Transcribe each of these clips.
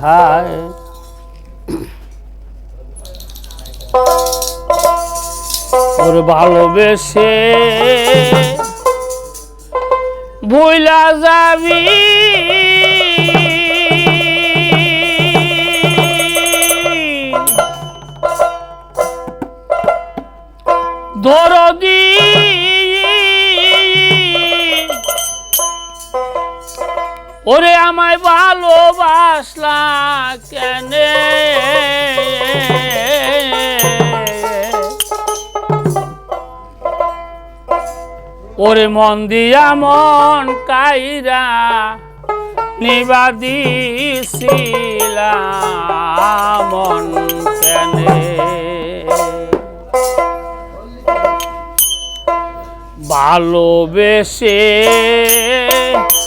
হায়। ওর ভালোবেসে ভুইলা যাবি। দরদি ওরে আমায় ভালোবাসলা কেনে? ওরে মন দিয়া মন কাইরা নিবাদিছিলাম মন কেনে? ভালোবেসে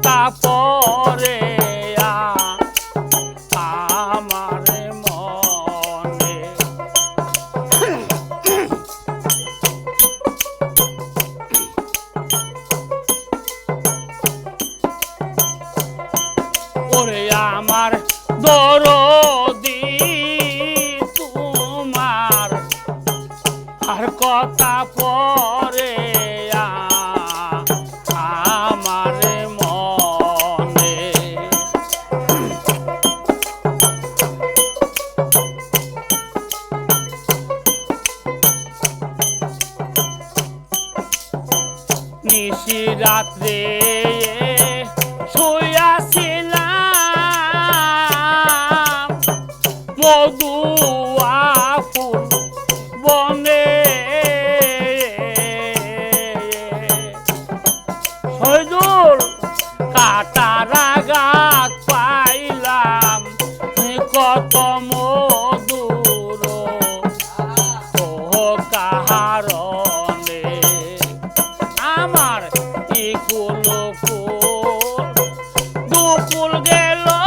কথা পরে। নিশি রাত্রে শুয়াছিলাম মধুয়া আঘাত পাইলাম। কত cielo.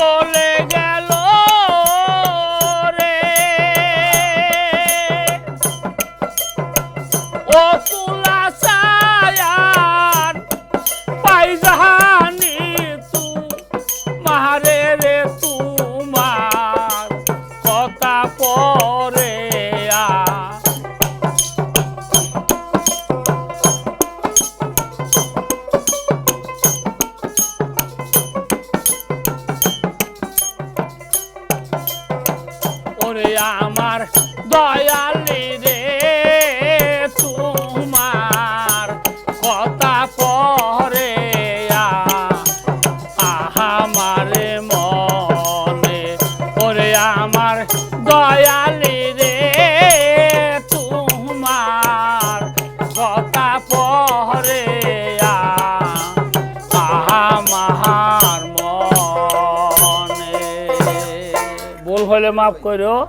por માફ કર્યો